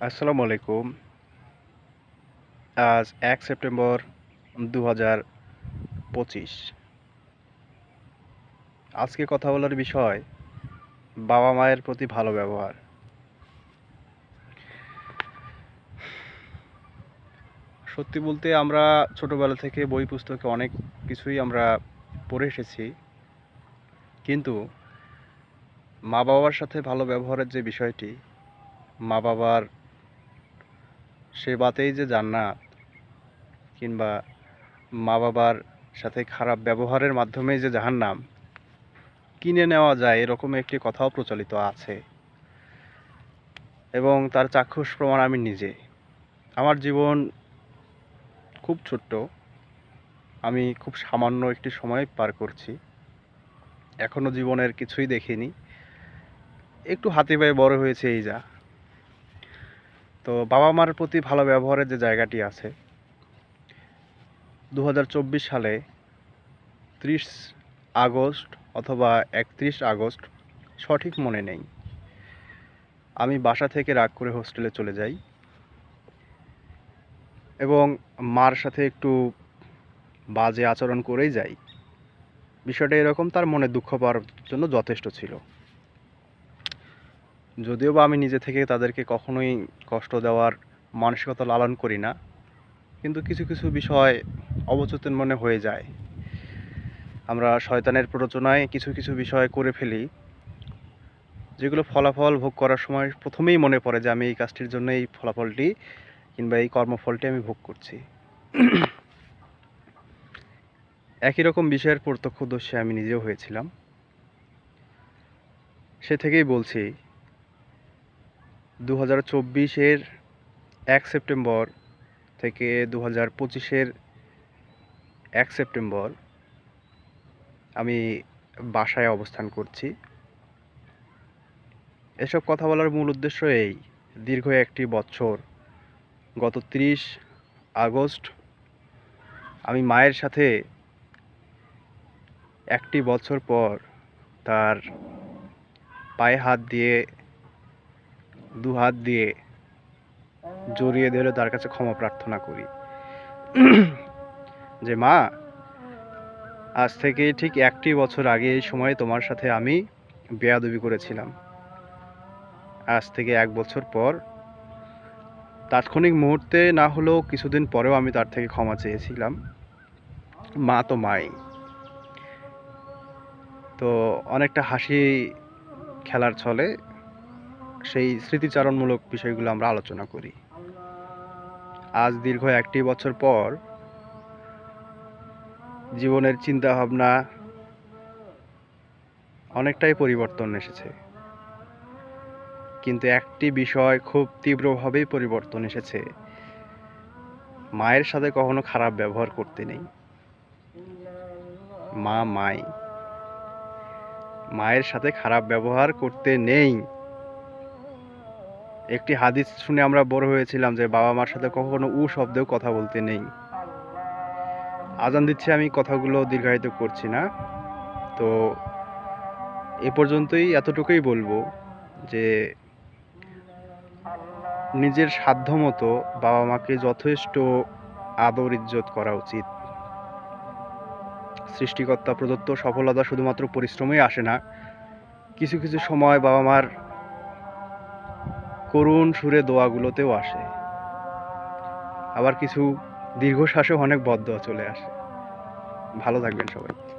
আসসালামু আলাইকুম। আজ এক সেপ্টেম্বর দু হাজার পঁচিশ। আজকে কথা বলার বিষয়, বাবা মায়ের প্রতি ভালো ব্যবহার। সত্যি বলতে আমরা ছোটোবেলা থেকে বই পুস্তকে অনেক কিছুই আমরা পড়ে এসেছি। কিন্তু মা বাবার সাথে ভালো ব্যবহারের যে বিষয়টি মা বাবার সেবাতেই যে জান্নাত কিংবা মা বাবার সাথে খারাপ ব্যবহারের মাধ্যমেই যে জাহান্নাম, কিনে নেওয়া যায় এরকম একটি কথাও প্রচলিত আছে। এবং তার চাক্ষুষ প্রমাণ আমি নিজে। আমার জীবন খুব ছোট্ট। আমি খুব সামান্য একটি সময় পার করছি। এখনও জীবনের কিছুই দেখিনি। একটু হাতে পায়ে বড় হয়েছে এই যা। তো বাবা মার প্রতি ভালো ব্যবহারের যে জায়গাটি আছে দু হাজার চব্বিশ সালে ত্রিশ আগস্ট অথবা একত্রিশ আগস্ট সঠিক মনে নেই। আমি বাসা থেকে রাগ করে হোস্টেলে চলে যাই এবং মার সাথে একটু বাজে আচরণ করেই যাই। বিষয়টা এরকম, তার মনে দুঃখ পাওয়ার জন্য যথেষ্ট ছিল। যদিও বা আমি নিজে থেকে তাদেরকে কখনোই কষ্ট দেওয়ার মানসিকতা লালন করি না, কিন্তু কিছু কিছু বিষয় অবচেতন মনে হয়ে যায়। আমরা শয়তানের প্ররোচনায় কিছু কিছু বিষয় করে ফেলি, যেগুলো ফলাফল ভোগ করার সময় প্রথমেই মনে পড়ে যে আমি এই কাজটির জন্য এই ফলাফলটি কিংবা এই কর্মফলটি আমি ভোগ করছি। একই রকম বিষয়ের প্রত্যক্ষদর্শী আমি নিজেও হয়েছিলাম। সে থেকেই বলছি দু হাজার চব্বিশের এক সেপ্টেম্বর থেকে দু হাজার পঁচিশের এক সেপ্টেম্বর আমি বাসায় অবস্থান করছি। এসব কথা বলার মূল উদ্দেশ্য এই, দীর্ঘ একটি বছর। গত ত্রিশ আগস্ট আমি মায়ের সাথে একটি বছর পর তার পায়ে হাত দিয়ে দু হাত দিয়ে জড়িয়ে ধরে তার কাছে ক্ষমা প্রার্থনা করি। যে মা, আজ থেকে ঠিক একটি বছর আগে এই সময়ে তোমার সাথে আমি বেয়াদবি করেছিলাম। আজ থেকে এক বছর পর তাৎক্ষণিক মুহূর্তে না হলেও কিছুদিন পরেও আমি তার থেকে ক্ষমা চেয়েছিলাম। মা তো মাই। তো অনেকটা হাসি খেলার ছলে সেই স্মৃতিচারণমূলক বিষয়গুলো আমরা আলোচনা করি। আজ দীর্ঘ একটি বছর পর জীবনের চিন্তা ভাবনা অনেকটাই পরিবর্তন এসেছে। কিন্তু একটি বিষয় খুব তীব্রভাবেই পরিবর্তন এসেছে। মায়ের সাথে কখনো খারাপ ব্যবহার করতে নেই। মা মাই। মায়ের সাথে খারাপ ব্যবহার করতে নেই। একটি হাদিস শুনে আমরা বড় হয়েছিলাম যে বাবা মার সাথে কখনো উ শব্দেও কথা বলতে নেই। আজান দিচ্ছে আমি, কথাগুলো দীর্ঘায়িত করছি না। তো এ পর্যন্তই এতটুকুই বলব যে নিজের সাধ্য মতো বাবা মাকে যথেষ্ট আদর, ইজ্জত করা উচিত। সৃষ্টিকর্তা প্রদত্ত সফলতা শুধুমাত্র পরিশ্রমেই আসে না। কিছু কিছু সময় বাবা মার করুণ সুরে দোয়াগুলোতেও আসে। আবার কিছু দীর্ঘশ্বাসেও অনেক বদ্ধ চলে আসে। ভালো থাকবেন সবাই।